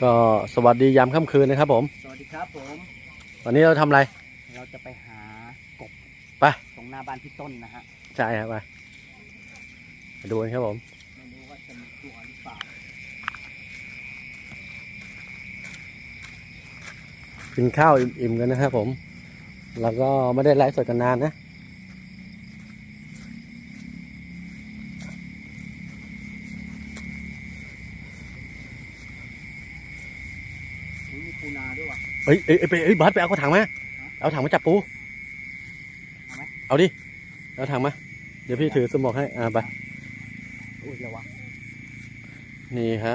ก็สวัสดียามค่ำคืนนะครับผม สวัสดีครับผม วันนี้เราทำอะไร เราจะไปหากบไปตรงหน้าบ้านพี่ต้นนะฮะ ใช่ครับไปไปดูกันครับผมไม่รู้ว่าจะมีตัวหรือเปล่ากินข้าวอิ่มๆกันนะครับผม แล้วก็ไม่ได้ไลฟ์สดกันนานนะ อุ๊ยมีปูนาด้วยว่ะ เอ้ยเอ้ยเอ้ยไปเอ้ยบัสไปเอากระถางมา เอาถังมาจับปู เอาไหม เอาดิ เอาถังมา เดี๋ยวพี่ถือสมอกให้ อ่าไป อุ้ยระวังนี่ฮะ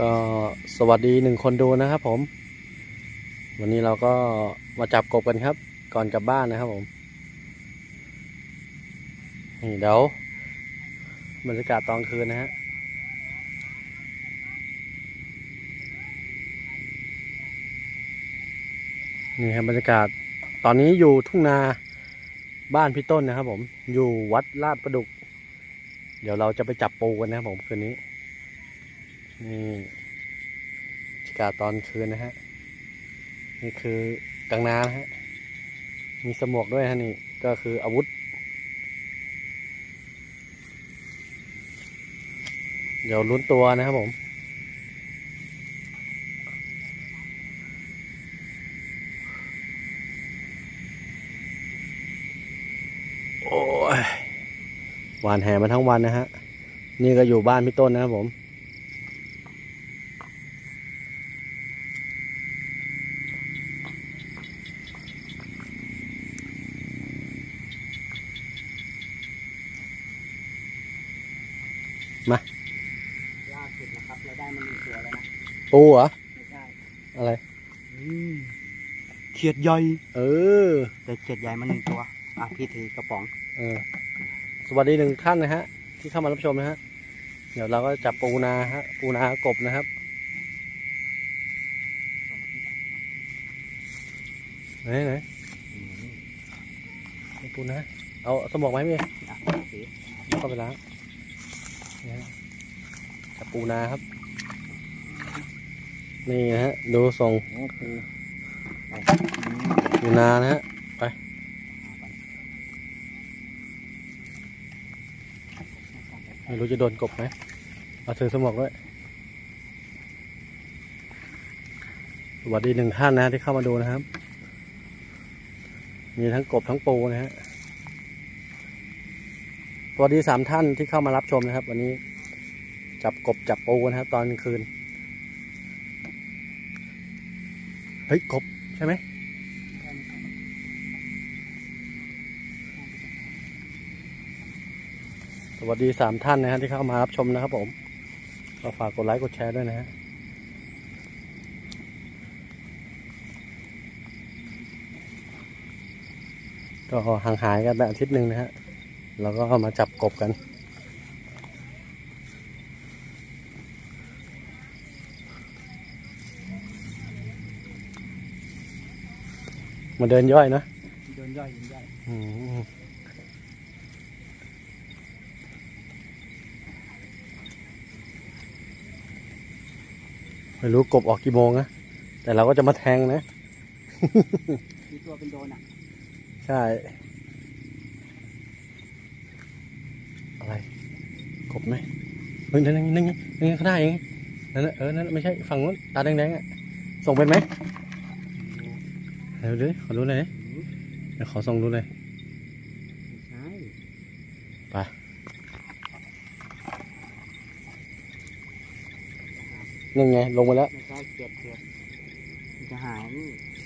ก็สวัสดีหนึ่งคนดูนะครับผม วันนี้เราก็มาจับกบกันครับ ก่อนกลับบ้านนะครับผมนี่เดี๋ยวบรรยากาศตอนคืนนะฮะนี่ครับบรรยากาศตอนนี้อยู่ทุ่งนาบ้านพี่ต้นนะครับผม อยู่วัดลาดประดุก เดี๋ยวเราจะไปจับปูกันนะครับผมคืนนี้ นี่บรรยากาศตอนคืนนะฮะ นี่คือกลางน้านะฮะ มีสมวกด้วยฮะนี่ ก็คืออาวุธ เดี๋ยวลุ้นตัวนะครับผมโอ้ยหวานแหมาทั้งวันนะฮะ นี่ก็อยู่บ้านพี่ต้นนะครับผม ล่าสุดนะครับเราได้มาหนึ่งตัวแล้วนะปูเหรอไม่ใช่อะไรอืมเขียดใหญ่เออแต่เขียดใหญ่มาหนึ่งตัวอะพี่ถือกระป๋องเออ สวัสดีหนึ่งท่านนะฮะ ที่เข้ามารับชมนะฮะ เดี๋ยวเราก็จับปูนาฮะ ปูนากบนะครับไหนไหนปูนาเอาสมองไหมาให้พี่อะสีเข้าไปล้าง จับปูนาครับ นี่นะฮะ ดูทรงปูนานะฮะ ไป ไม่รู้จะโดนกบไหมเอาถือสมองด้วย สวัสดีหนึ่งท่านนะที่เข้ามาดูนะครับ มีทั้งกบทั้งปูนะฮะ สวัสดีสามท่านที่เข้ามารับชมนะครับ วันนี้จับกบจับปูนะครับ ตอนกลางคืน เฮ้ยกบใช่ไหมสวัสดีสามท่านนะฮะที่เข้ามารับชมนะครับ ผมก็ฝากกดไลค์กดแชร์ด้วยนะฮะก็ห่างหายกันไปอาทิตย์หนึ่งนะฮะ เราก็มาจับกบกัน มาเดินย่อยนะ เดินย่อยเดินย่อยอืมไม่รู้กบออกกี่โมงนะ แต่เราก็จะมาแทงนะ มีตัวเป็นโดนอะ ใช่ อะไร ก บไหมเฮ้ยนั่นนั่นนั่นนั่นข้างหน้าเองนั่นเออนั่นไม่ใช่ฝั่งนู้นตาแดงๆอะส่งเป็นไหมเดี๋ยวดูขอดูหน่อยเดี๋ยวขอส่งดูเลยไม่ใช่นี่ไงลงมาแล้วจะหาย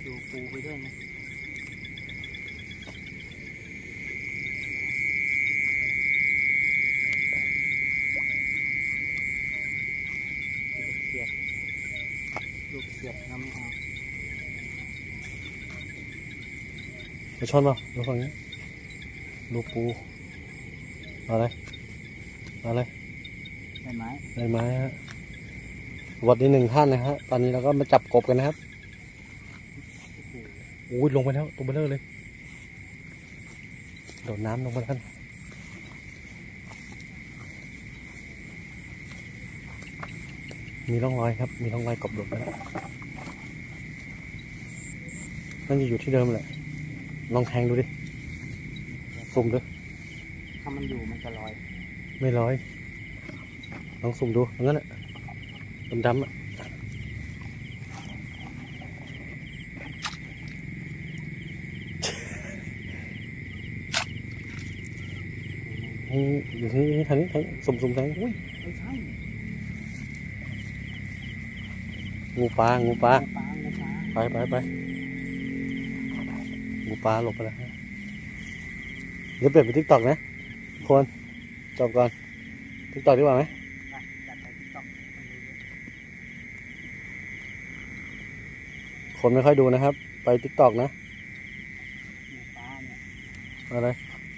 ดูปูไปด้วยนะเขียดลูกเขี ยดเราไม่เอาไปชนเปล่าดูฝั่งนี้ลูปูเอาเลยเอาเลยได้ไหมได้ไหมฮะวัสดีหนึ่งท่านนะฮะตอนนี้เราก็มาจับกบกันนะครับโอ้ยลงไปแล้วตัวเบลเลอร์เลยโดดน้ำลงมาแล้วกัน มีร่องรอยครับ มีร่องรอยกบหลบแล้วนั่นจะอยู่ที่เดิมแหละ ลองแทงดูดิสุ่มดูถ้ามันอยู่มันจะลอย ไม่ร้อย ลองสุ่มดูอย่างนั้นแหละดำๆอะนี่อยู่ที่นี่ทางนี้ทางนี้สุ่มๆทางนี้อุ้ยไม่ใช่ งูปลางูปลาไปไปไปงูปลาหลบไปแล้วเดี๋ยวเปลี่ยนเป็นทิกตอกนะคนจบก่อนทิกตอกดีกว่าไหมคนไม่ค่อยดูนะครับ ไปทิกตอกนะอะไร